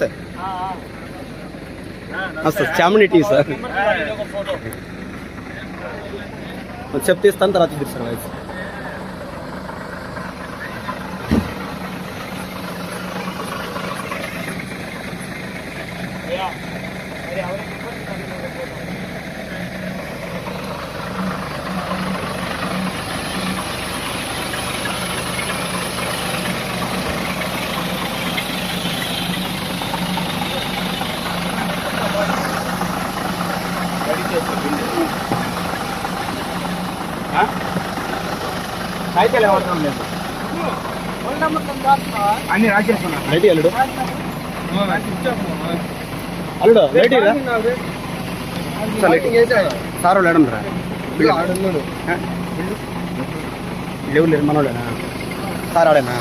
నమస్తే నమస్తే Chamundi tea sir. చెప్ తీస్తాను తర్వాత ఇది సైకిల్ అవసరం లేదు అన్ని రాజేసుకున్నా రెడీ అల్లుడు? అల్లుడు రెడీ సార్ ఎడం రా లేవు లేదు మనోడేనా సార్ ఆడేనా?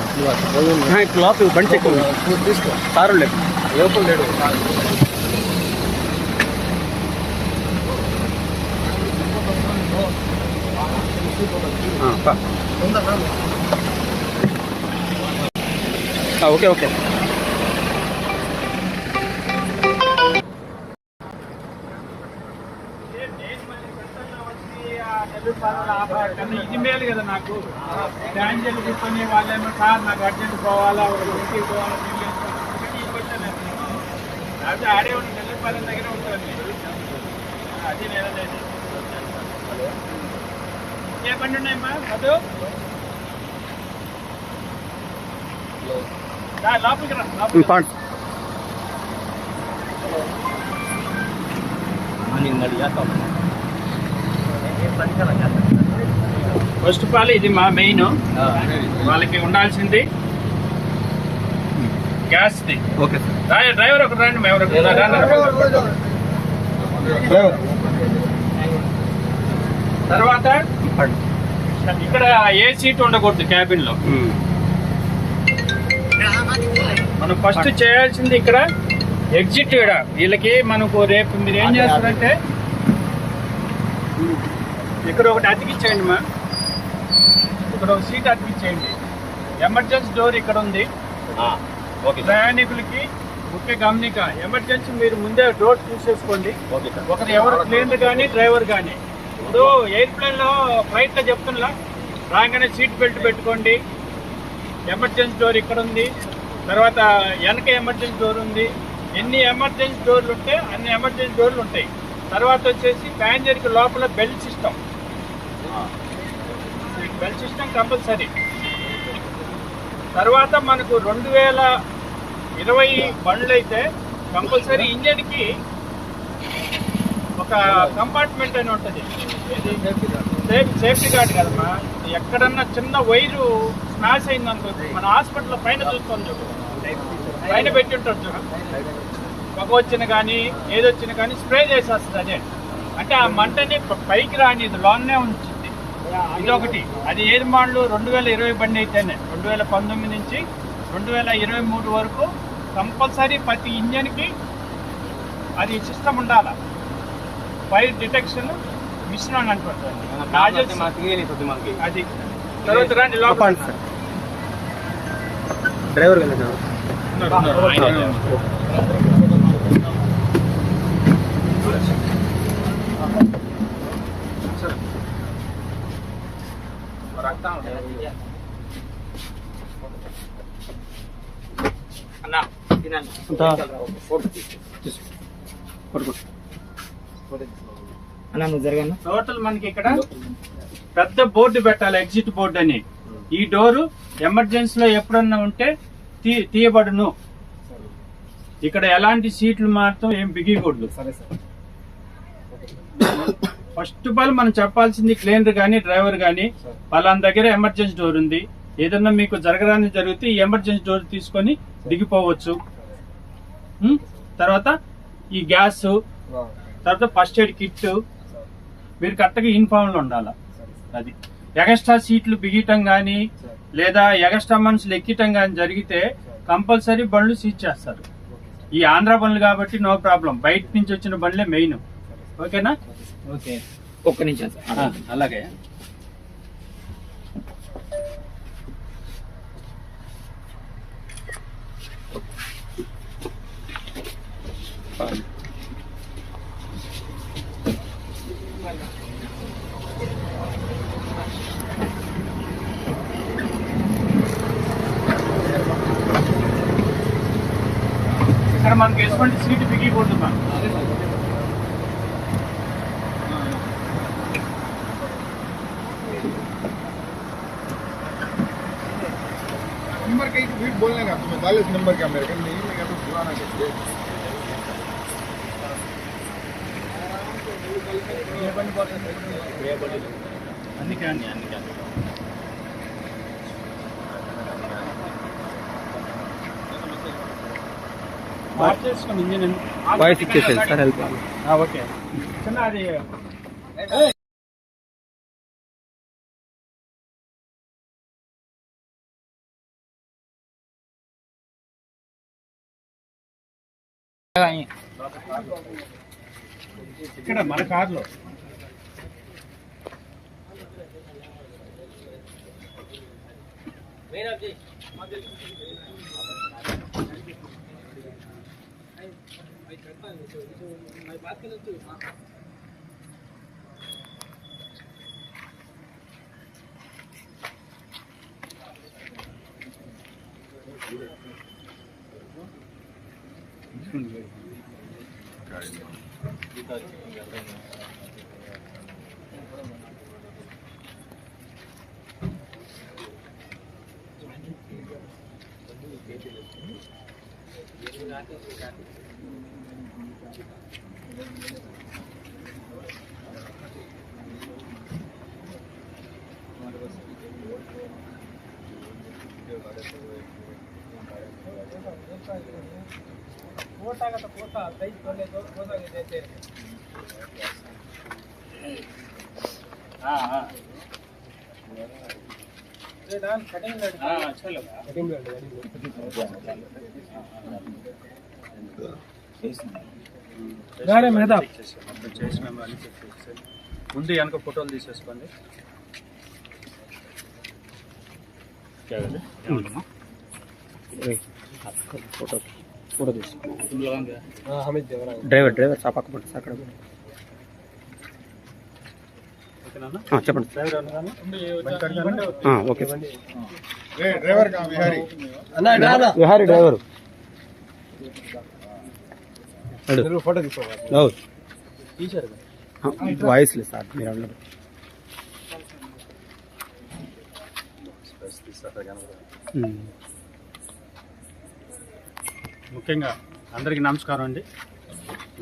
క్లాత్ బండి చెక్ తీసుకో. సార్ లేదు లేడు. Okay okay. ఇది మేలు కదా నాకు డాంజర్లు కూర్చొని వాళ్ళేమో సార్ నాకు అర్జెంట్ పోవాలా ఇంటికి పోవాలా నీళ్ళు లేకపోతే ఆడే ఉండి నెల్లపాలెం దగ్గర ఉంటుంది అది. నేను ఏ బండి ఉన్నాయమ్మా లోపలికి రా ఫస్ట్ ఆఫ్ ఆల్ ఇది మా మెయిన్. వాళ్ళకి ఉండాల్సింది gas the. Okay sir. Driver ఒకటి రండి మేము. తర్వాత ఇక్కడ ఏ సీట్ ఉండకూడదు క్యాబిన్లో మనం ఫస్ట్ చేయాల్సింది ఇక్కడ ఎగ్జిట్ ఇక్కడ. వీళ్ళకి మనకు రేపు మీరు ఏం చేస్తారంటే ఇక్కడ ఒకటి అతికిచ్చేయండి మా. ఇక్కడ ఒక సీట్ అతికిచ్చేయండి ఎమర్జెన్సీ డోర్ ఇక్కడ ఉంది. ప్రయాణికులకి ముఖ్య గమనిక ఎమర్జెన్సీ మీరు ముందే డోర్ చూసేసుకోండి ఒకరు ఎవరు క్లీనర్ కానీ డ్రైవర్ కానీ ఇప్పుడు ఎయిర్ప్లేన్లో ఫ్లైట్లో చెప్తున్నా. రాగానే సీట్ బెల్ట్ పెట్టుకోండి. ఎమర్జెన్సీ డోర్ ఇక్కడ ఉంది. తర్వాత వెనక ఎమర్జెన్సీ డోర్ ఉంది. ఎన్ని ఎమర్జెన్సీ డోర్లు ఉంటే అన్ని ఎమర్జెన్సీ డోర్లు ఉంటాయి. తర్వాత వచ్చేసి ప్యాసింజర్కి లోపల belt system belt system compulsory తర్వాత మనకు రెండు వేల ఇరవై బండ్లు అయితే కంపల్సరీ ఇంజన్కి ఒక కంపార్ట్మెంట్ అని ఉంటుంది. సేఫ్ సేఫ్టీ గార్డ్ కదమ్మా. ఎక్కడన్నా చిన్న వైరు స్మాష్ అయింది మన హాస్పిటల్ పైన చూస్తాం చూడు. పైన పెట్టి ఉంటాడు చూడు. పొగ వచ్చిన కానీ ఏదొచ్చిన కానీ స్ప్రే చేసేస్తుంది అదే. అంటే ఆ మంటని పైకి రాని లోన్నే ఉంచింది ఇదొకటి. అది ఏది మాండ్లు రెండు వేల ఇరవై బండి అయితేనే. రెండు వేల పంతొమ్మిది నుంచి రెండు వేల ఇరవై మూడు వరకు కంపల్సరీ ప్రతి ఇంజన్కి అది సిస్టమ్ ఉండాలి? ఫైర్ డిటెక్షన్ మిషన్ అని అంటారు అది. తర్వాత రండి సార్. డ్రైవర్ అన్నా తినండి. పడుకో. అన్న నువ్వు జరగన్నా టోటల్ మనకి ఇక్కడ పెద్ద బోర్డు పెట్టాలి ఎగ్జిట్ బోర్డు అని. ఈ డోరు ఎమర్జెన్సీలో ఎప్పుడన్నా ఉంటే తీ తీయబడును. ఇక్కడ ఎలాంటి సీట్లు మాత్రం ఏం బిగికూడదు సరే సార్. ఫస్ట్ ఆఫ్ ఆల్ మనం చెప్పాల్సింది క్లీనర్ కానీ డ్రైవర్ కానీ పలానా దగ్గర ఎమర్జెన్సీ డోర్ ఉంది. ఏదన్నా మీకు జరగడానికి జరిగితే ఈ ఎమర్జెన్సీ డోర్ తీసుకొని దిగిపోవచ్చు? తర్వాత ఈ గ్యాస్ తర్వాత ఫస్ట్ ఎయిడ్ కిట్ మీరు కరెక్ట్గా యూనిఫామ్లో ఉండాలి? అది. ఎగస్ట్రా సీట్లు బిగియటం కానీ లేదా ఎగస్ట్రా మనుషులు ఎక్కటం కానీ జరిగితే కంపల్సరీ బండ్లు సీజ్ చేస్తారు. ఈ ఆంధ్ర బండ్లు కాబట్టి నో ప్రాబ్లం బయట నుంచి వచ్చిన బండ్లే మెయిన్ ఓకేనా ఓకే. ఒక్క నిమిషం అలాగే. ఇక్కడ మనకి ఎటువంటి సీట్ బిగికూడదు మనం नंबर कहीं भी बोलने का तुम्हें चालीस नंबर का मेरे को नहीं लगा तो पुराना कैसे అందుకే అండి అందుకే మార్చేసుకుని ఇంజిన్ వాయిస్ ఇచ్చేసేది సార్ హెల్ప్ ఓకే చిన్న అది ఇక్కడ మన కార్లో. I, I can't find it. So, so my bathroom is too. ಕ್ರಮತಗತ ಕೋಟ ದೈಹಿಕ ತೊಂದರೆ ಹೋದಾಗಿದೆ ಅಂತ ಹೇಳಿ ಹಾಂ ಹಾಂ ನಾನು ಕಟಿಂಗ್ ಹಾಂ ಚಲೋ ಕಟಿಂಗ್ గారే మెహతాబ్ చేసినాము అని చెప్పేసి ముందు వెనక ఫోటోలు తీసేసుకోండి ఫోటో ఫోటో తీసుకున్నాం డ్రైవర్ డ్రైవర్ ఆ పక్క పట్టు అక్కడ చెప్పండి. ఓకే. విహారీ? డ్రైవర్. ఫోటో తీసుకోవాలి వాయిస్ లేదు సార్ మీరు అన్నారు Mm. ముఖ్యంగా అందరికీ నమస్కారం అండి.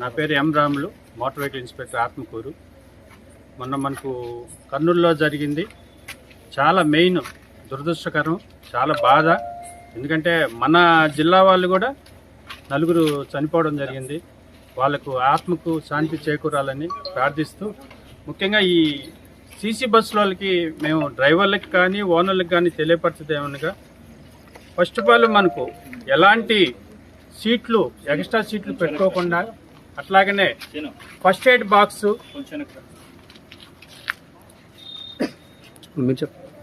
నా పేరు M Ramulu motor vehicle inspector Atmakur. మొన్న మనకు కర్నూలులో జరిగింది. చాలా మెయిన్ దురదృష్టకరం చాలా బాధ. ఎందుకంటే మన జిల్లా వాళ్ళు కూడా నలుగురు చనిపోవడం జరిగింది. వాళ్ళకు ఆత్మకు శాంతి చేకూరాలని ప్రార్థిస్తూ ముఖ్యంగా ఈ సీసీ బస్సులకి మేము డ్రైవర్లకు కానీ ఓనర్లకు కానీ తెలియపరచదేమనగా ఫస్ట్ ఆఫ్ ఆల్ మనకు ఎలాంటి సీట్లు ఎక్స్ట్రా సీట్లు పెట్టుకోకుండా అట్లాగనే first aid box.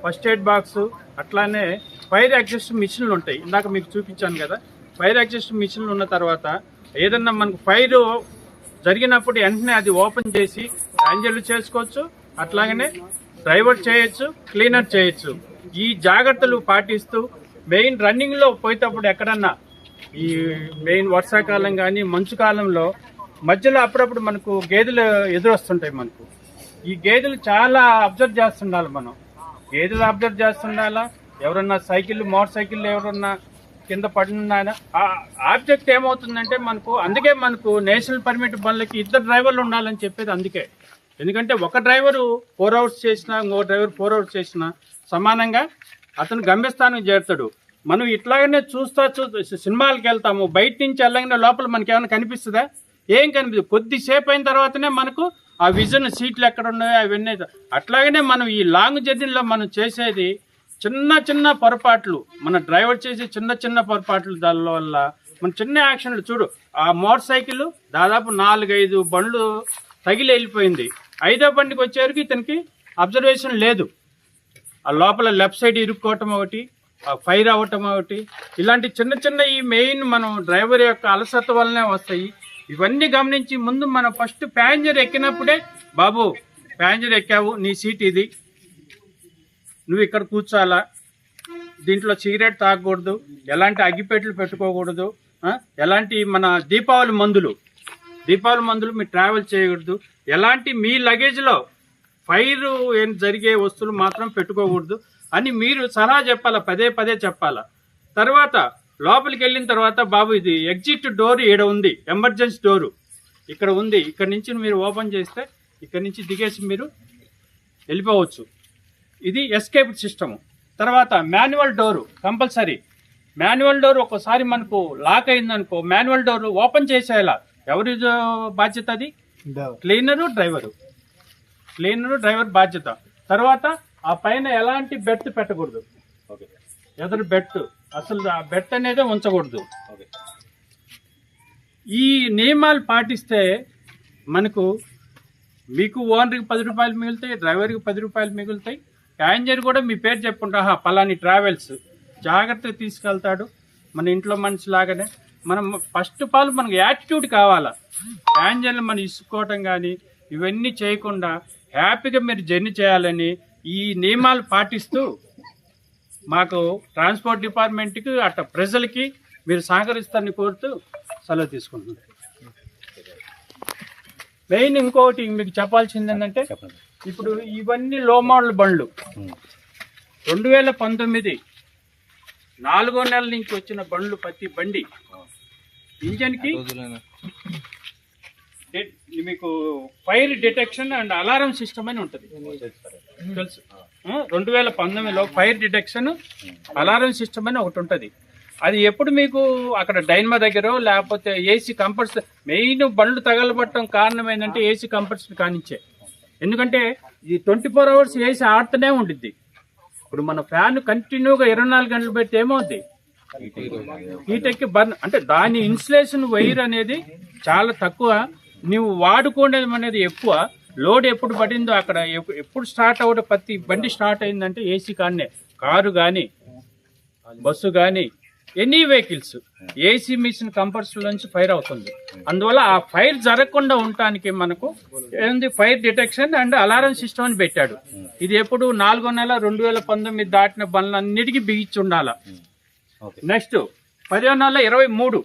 First aid box అట్లానే ఫైర్ ఎగ్జిస్ట్ మిషన్లు ఉంటాయి. ఇందాక మీకు చూపించాను కదా. ఫైర్ ఎగ్జిస్ట్ మిషన్లు ఉన్న తర్వాత ఏదన్నా మనకు ఫైర్ జరిగినప్పుడు వెంటనే అది ఓపెన్ చేసి యాంజల్ చేసుకోవచ్చు. అట్లాగనే డ్రైవర్ చేయొచ్చు క్లీనర్ చేయొచ్చు. ఈ జాగ్రత్తలు పాటిస్తూ మెయిన్ రన్నింగ్లో పోయేటప్పుడు ఎక్కడన్నా ఈ మెయిన్ వర్షాకాలం కానీ మంచు కాలంలో మధ్యలో అప్పుడప్పుడు మనకు గేదెలు ఎదురొస్తుంటాయి మనకు. ఈ గేదెలు చాలా అబ్జర్వ్ చేస్తుండాలి మనం. గేదెలు అబ్జర్వ్ చేస్తుండాలా? ఎవరన్నా సైకిల్ మోటార్ సైకిల్ ఎవరన్నా కింద పడినా ఆబ్జెక్ట్ ఏమవుతుందంటే మనకు అందుకే మనకు నేషనల్ పర్మిట్ బండ్లకి ఇద్దరు డ్రైవర్లు ఉండాలని చెప్పేది అందుకే. ఎందుకంటే ఒక డ్రైవరు ఫోర్ అవర్స్ చేసినా ఇంకో డ్రైవర్ ఫోర్ అవర్స్ చేసినా సమానంగా అతను గమ్యస్థానం చేరుతాడు. మనం ఇట్లాగనే చూస్తా చూ సినిమాలకు వెళ్తాము. బయట నుంచి వెళ్ళగానే లోపల మనకి ఏమైనా కనిపిస్తుందా? ఏం కనిపిస్తుంది? కొద్దిసేపు అయిన తర్వాతనే మనకు ఆ విజన్ సీట్లు ఎక్కడ ఉన్నాయో అవన్నీ అట్లాగనే మనం ఈ లాంగ్ జర్నీలో మనం చేసేది చిన్న చిన్న పొరపాట్లు. మన డ్రైవర్ చేసే చిన్న చిన్న పొరపాట్లు దాని వల్ల మన చిన్న యాక్షన్లు చూడు. ఆ మోటార్ సైకిల్ దాదాపు నాలుగైదు బండ్లు తగిలి వెళ్ళిపోయింది. ఐదో బండికి వచ్చేవరకు ఇతనికి అబ్జర్వేషన్ లేదు. ఆ లోపల లెఫ్ట్ సైడ్ ఇరుక్కోవటం ఒకటి ఫైర్ అవ్వటం ఒకటి. ఇలాంటి చిన్న చిన్న ఈ మెయిన్ మనం డ్రైవర్ యొక్క అలసత వల్లనే వస్తాయి. ఇవన్నీ గమనించి ముందు మనం ఫస్ట్ ప్యాసింజర్ ఎక్కినప్పుడే బాబు ప్యాసింజర్ ఎక్కావు నీ సీట్ ఇది. నువ్వు ఇక్కడ కూర్చోాలా దీంట్లో సిగరెట్ తాగకూడదు ఎలాంటి అగ్గిపెట్లు పెట్టుకోకూడదు ఎలాంటి మన దీపావళి మందులు. దీపావళి మందులు మీరు ట్రావెల్ చేయకూడదు. ఎలాంటి మీ లగేజ్లో ఫైర్ ఏం జరిగే వస్తువులు మాత్రం పెట్టుకోకూడదు. అని మీరు సలహా చెప్పాలా? పదే పదే చెప్పాలా? తర్వాత లోపలికి వెళ్ళిన తర్వాత బాబు ఇది ఎగ్జిట్ డోర్ ఈడ ఉంది ఎమర్జెన్సీ డోరు. ఇక్కడ ఉంది ఇక్కడ నుంచి మీరు ఓపెన్ చేస్తే ఇక్కడ నుంచి దిగేసి మీరు వెళ్ళిపోవచ్చు. ఇది ఎస్కేప్ సిస్టమ్. తర్వాత manual door compulsory. Manual door ఒకసారి మనకు లాక్ అయిందనుకో మాన్యువల్ డోర్ ఓపెన్ చేసేయాల? ఎవరి బాధ్యత అది? Cleaner driver. క్లీనరు డ్రైవర్ బాధ్యత. తర్వాత ఆ పైన ఎలాంటి బెర్త్ పెట్టకూడదు. ఎదురు బెర్త్ అసలు ఆ బెర్త్ అనేది ఉంచకూడదు. ఈ నియమాలు పాటిస్తే మనకు మీకు ఓనర్కి పది రూపాయలు మిగులుతాయి డ్రైవర్కి పది రూపాయలు మిగులుతాయి. ప్యాసింజర్ కూడా మీ పేరు చెప్పుకుంటా "ఆహా, పలాని ట్రావెల్స్. జాగ్రత్తగా తీసుకెళ్తాడు. మన ఇంట్లో మనిషి లాగానే. మనం ఫస్ట్ ఆఫ్ ఆల్ మనకు యాటిట్యూడ్ కావాలా? ప్యాసింజర్లు మనం ఇసుకోవటం కానీ ఇవన్నీ చేయకుండా హ్యాపీగా మీరు జర్నీ చేయాలని ఈ నియమాలు పాటిస్తూ మాకు ట్రాన్స్పోర్ట్ డిపార్ట్మెంట్కి అట్ట ప్రజలకి మీరు సహకరిస్తారని కోరుతూ సెలవు తీసుకుంటున్నాను మెయిన్ ఇంకోటి మీకు చెప్పాల్సింది ఏంటంటే ఇప్పుడు ఇవన్నీ లో మోడల్ బండ్లు. రెండు వేల పంతొమ్మిది నాలుగో నెలల నుంచి వచ్చిన బండ్లు ప్రతి బండి ఇంజన్కి మీకు fire detection and alarm system అని ఉంటుంది. తెలుసు. రెండు వేల పంతొమ్మిదిలో ఫైర్ డిటెక్షన్ అలారం సిస్టమ్ అని ఒకటి ఉంటుంది. అది ఎప్పుడు మీకు అక్కడ డైన్మా దగ్గర లేకపోతే ఏసీ కంపల్సరీ మెయిన్ బండ్లు తగలబట్టడం కారణం ఏంటంటే ఏసీ కంపల్సరీ కానించే. ఎందుకంటే ఈ ట్వంటీ ఫోర్ అవర్స్ ఏసీ ఆడుతూనే ఉండిద్ది. ఇప్పుడు మన ఫ్యాన్ కంటిన్యూగా ఇరవై నాలుగు గంటలు పెడితే ఏమవుద్ది? హీట్ ఎక్కి బర్న్ అంటే దాని ఇన్సులేషన్ వైర్ అనేది చాలా తక్కువ. నువ్వు వాడుకోవడం అనేది ఎక్కువ. లోడ్ ఎప్పుడు పడిందో అక్కడ ఎప్పు- ఎప్పుడు స్టార్ట్ అవ్వడం ప్రతి బండి స్టార్ట్ అయిందంటే ఏసీ కానే కారు కానీ బస్సు కానీ any vehicles. AC machine compulsory నుంచి ఫైర్ అవుతుంది. అందువల్ల ఆ ఫైర్ జరగకుండా ఉండటానికి మనకు ఏంది fire detection and alarm system అని పెట్టాడు. ఇది ఎప్పుడు నాలుగో నెల రెండు వేల పంతొమ్మిది దాటిన బండ్లన్నిటికీ బిగించి ఉండాల. నెక్స్ట్ పదిహేను నెల ఇరవై మూడు.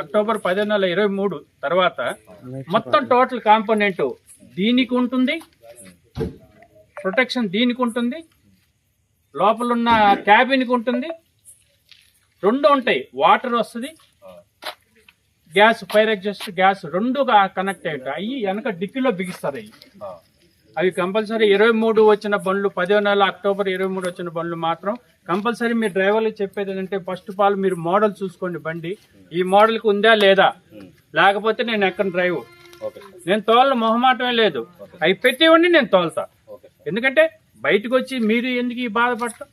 అక్టోబర్ పదిహేను నెల ఇరవై మూడు తర్వాత మొత్తం టోటల్ కాంపోనెంట్ దీనికి ఉంటుంది ప్రొటెక్షన్ దీనికి ఉంటుంది లోపల ఉన్న క్యాబిన్కి ఉంటుంది. రెండు ఉంటాయి వాటర్ వస్తుంది గ్యాస్ ఫైర్ ఎగ్జాస్ట్ గ్యాస్ రెండు కనెక్ట్ అయ్యి అవి వెనక డిక్కీలో బిగిస్తారు అవి అవి కంపల్సరీ ఇరవై మూడు వచ్చిన బండ్లు పదో నెల అక్టోబర్ ఇరవై మూడు వచ్చిన బండ్లు మాత్రం కంపల్సరీ మీ డ్రైవర్లకు చెప్పేది ఏంటంటే ఫస్ట్ ఆఫ్ ఆల్ మీరు మోడల్ చూసుకోండి బండి. ఈ మోడల్కి ఉందా లేదా? లేకపోతే నేను ఎక్కడ డ్రైవ్ నేను తోల మొహమాటమే లేదు. అవి పెట్టేవండి నేను తోలుతా. ఎందుకంటే బయటకు వచ్చి మీరు ఎందుకు ఈ బాధపడతాం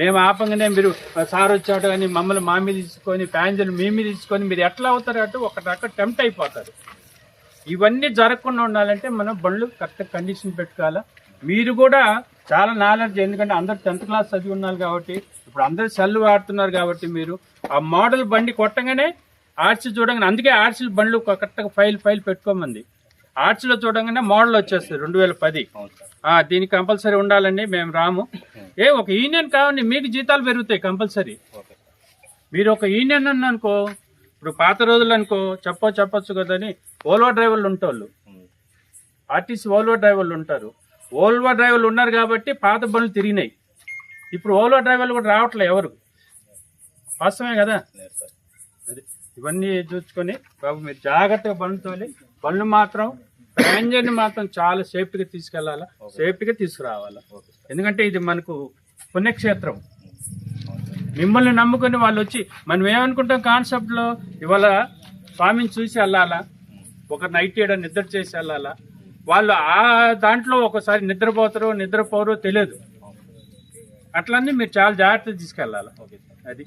మేము ఆపంగానే మీరు సార్ వచ్చాడు అని మమ్మల్ని మా మీద తీసుకొని ప్యాసింజర్ మీ మీద తీసుకొని మీరు ఎట్లా అవుతారు అంటే? ఒక రకం టెంప్ట్ అయిపోతారు. ఇవన్నీ జరగకుండా ఉండాలంటే మనం బండ్లు కరెక్ట్ కండిషన్ పెట్టుకోవాలా. మీరు కూడా చాలా నాలెడ్జ్ ఎందుకంటే అందరు టెన్త్ క్లాస్ చదివి ఉన్నారు కాబట్టి ఇప్పుడు అందరు సెల్ వాడుతున్నారు కాబట్టి మీరు ఆ మోడల్ బండి కొట్టగానే ఆర్సీ చూడగానే అందుకే ఆర్సీ బండ్లు కరెక్ట్గా ఫైల్ ఫైల్ పెట్టుకోమంది. ఆర్ట్స్లో చూడగానే మోడల్ వచ్చేస్తుంది రెండు వేల పది దీనికి కంపల్సరీ ఉండాలండి మేము రాము. ఏ ఒక యూనియన్ కావండి మీకు జీతాలు పెరుగుతాయి కంపల్సరీ మీరు ఒక యూనియన్ అన్న అనుకో ఇప్పుడు పాత రోజులు అనుకో చెప్పో చెప్పొచ్చు కదా అని ఓల్వో డ్రైవర్లు ఉంటారు ఆర్టీసీ ఓల్వో డ్రైవర్లు ఉంటారు. ఓల్వో డ్రైవర్లు ఉన్నారు కాబట్టి పాత బండ్లు తిరిగినాయి. ఇప్పుడు ఓల్వో డ్రైవర్లు కూడా రావట్లేదు ఎవరు? వాస్తవమే కదా? అది ఇవన్నీ చూసుకొని బాబు మీరు జాగ్రత్తగా బండ్లు తోలి బండ్లు మాత్రం ప్యాసింజర్ని మాత్రం చాలా సేఫ్టీగా తీసుకెళ్ళాలా సేఫ్టీగా తీసుకురావాలా? ఎందుకంటే ఇది మనకు పుణ్యక్షేత్రం. మిమ్మల్ని నమ్ముకొని వాళ్ళు వచ్చి మనం ఏమనుకుంటాం కాన్సెప్ట్లో? ఇవాళ స్వామిని చూసి వెళ్ళాలా? ఒక నైట్ ఏడ నిద్ర చేసి వెళ్ళాలా వాళ్ళు ఆ దాంట్లో ఒకసారి నిద్రపోతారో నిద్రపోరో తెలియదు. అట్లన్నీ మీరు చాలా జాగ్రత్తగా తీసుకెళ్ళాలి? అది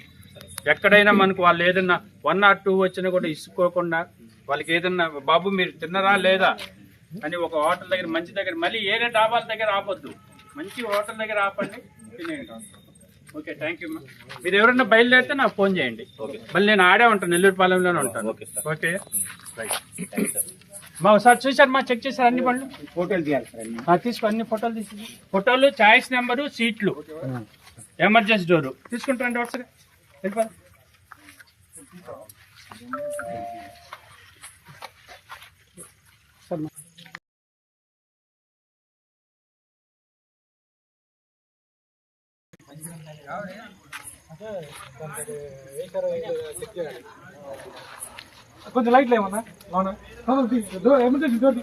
ఎక్కడైనా మనకు వాళ్ళు ఏదన్నా వన్ ఆర్ టూ వచ్చినా కూడా ఇసుకోకుండా వాళ్ళకి ఏదన్నా బాబు మీరు తిన్నరా లేదా? అని ఒక హోటల్ దగ్గర మంచి దగ్గర మళ్ళీ ఏరే డాబాల దగ్గర ఆపొద్దు. మంచి హోటల్ దగ్గర ఆపండి తినేయండి. ఓకే థ్యాంక్ యూ మీరు ఎవరైనా బయలుదేరితే నాకు ఫోన్ చేయండి. మళ్ళీ నేను ఆడే ఉంటాను నెల్లూరుపాలెంలోనే ఉంటాను. ఓకే రైట్ మా ఒకసారి చూశారు మా చెక్ చేశారు అన్ని బండ్లు ఫోటోలు తీయాలి సార్ తీసుకో అన్ని ఫోటోలు తీసి ఫోటోలు ఛాయిస్ నెంబరు సీట్లు. Emergency door. తీసుకుంటారండి ఒకసారి. వెళ్ళిపో. కొంచెం లైట్లు ఏమన్నా? అవునా? ఎమర్జెన్సీ డోర్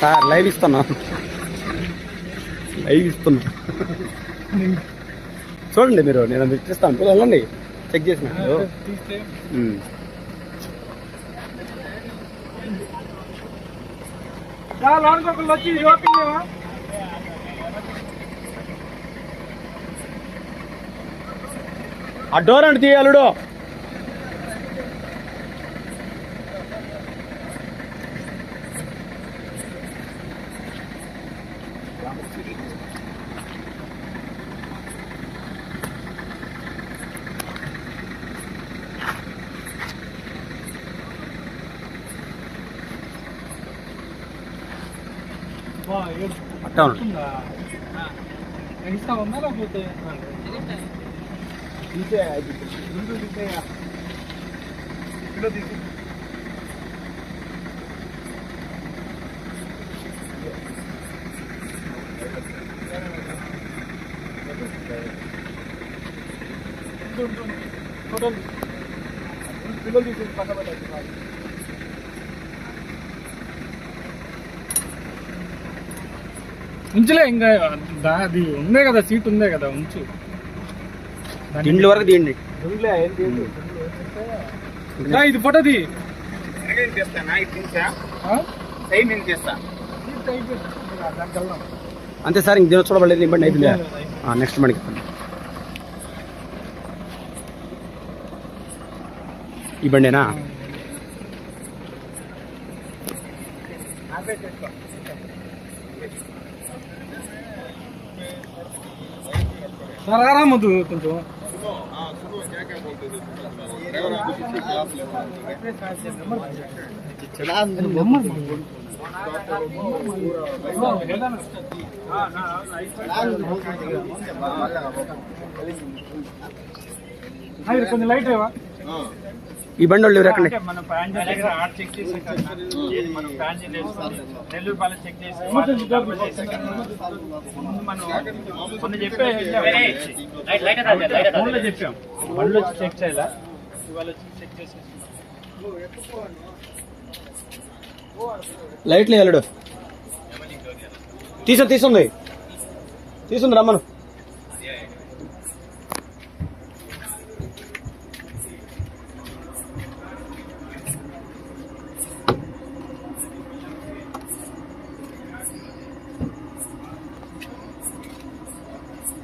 సార్ లైవ్ ఇస్తున్నా. లైవ్ ఇస్తున్నా. చూడండి మీరు నేను పిల్లలు వెళ్ళండి చెక్ చేసిన. ఉమ్. వచ్చి ఇది ఓపెన్ ఆ డోర్ అంటే తీయాలుడు 다운. 이제 아직 눌러주세요. 눌러주세요. ఉంచులే ఇంకా అది ఉందే కదా సీట్ ఉందే కదా ఉంచు. ఇండ్ల వరకు తీయండి ఇది ఫోటోది అంతే సార్ ఇంక దిన చూడబడలేదు ఇబ్బంది అయిపోయింది. నెక్స్ట్ మనకి ఈ బండేనా రారా ముందు కొంచెం కొంచెం లైట్ అయ్యవా ఈ బండి వాళ్ళు ఎవరు ఎక్కండి అంటే మనం ప్యాన్ దగ్గర ఆర్ట్ చెక్ చేసే కన్నా ఇది మనం ప్యాన్ చేసుకొని Nellore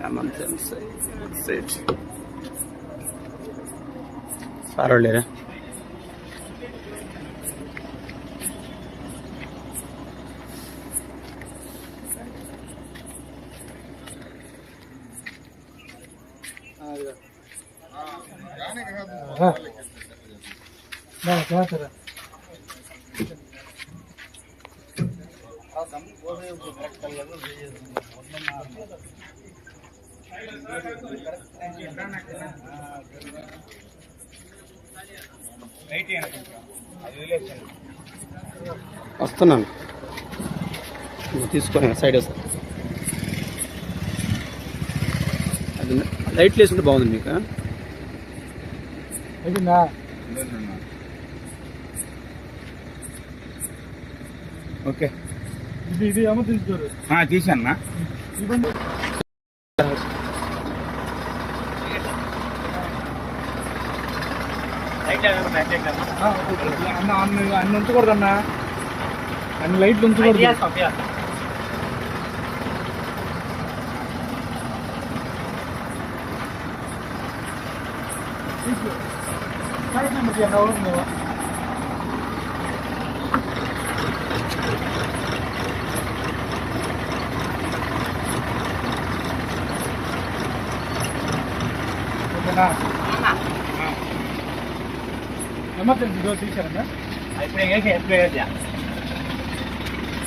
I'm and say, that's వస్తున్నాను. తీసుకొని సైడ్ వస్తా. అది లైట్లు వేసుకుంటే బాగుంది మీకు ఓకే. ఇది ఇది ఏమో తెలుసుకోరు తీసాను అన్న అన్ని అన్ని ఉంచకూడదు అన్న అన్ని లైట్లు ఉంచకూడదు సైడ్ నెంబర్ తీయండి, ఎవరు ఉన్నారో. ఓకేనా ఎమర్జెన్సీ డోర్ తీసారన్నా ఇప్పుడు వేసి ఎప్పుడు వేసా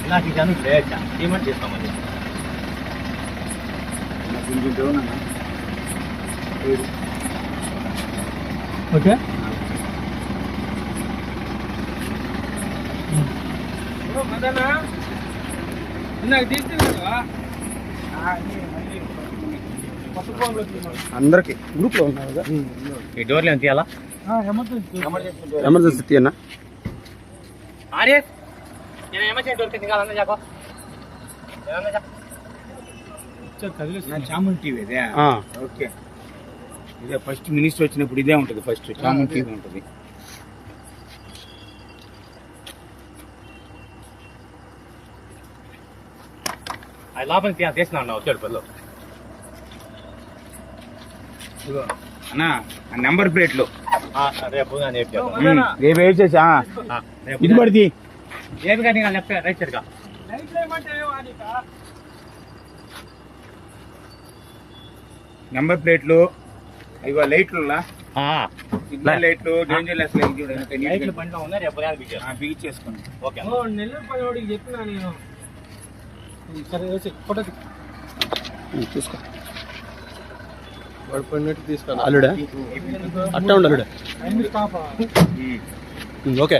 నాకు ఇచ్చాను ఇప్పుడు వేసా ఏమంటే చేస్తామని కొంచెం డౌన్ అన్న ఓకే మదనా ఇందాక తీసుకున్నావా కొత్త ఫోన్లో అందరికి గ్రూప్లో ఉన్నారు కదా ఈ డోర్లు ఏం తీయాలా ఎమర్జెన్సీ. ఎమర్జెన్సీ. తీయన్నా ఆర్య నేను ఎమర్జెన్సీ డోర్ కింద జాకో నా చాముండి టీవీ ఇదే ఆ. ఓకే. ఇదే ఫస్ట్ మినిస్టర్ వచ్చినప్పుడు ఇదే ఉంటుంది ఫస్ట్. చాముండి టీవీ ఉంటుంది. అది లోపల తీయాలి తీసిన అన్న వచ్చాడు పళ్ళు ఇదిగో. అన్నా నెంబర్ ప్లేట్లు. రేపు రేపు ఆ, రేపు ఇది పడితే ఏది కానీ లెఫ్ట్ రైట్ నెంబర్ ప్లేట్లు ఇగో లైట్లు లైట్లు డేంజర్ లెస్ లైట్లు బండిలో రేపు బిగ్ ఓకే ఓ నెల్లూరు పని చెప్పినా నేను. ఫోటో తీ. తీసుకో అల్లుడా? అట్టా ఉండు అల్లుడా. ఓకే.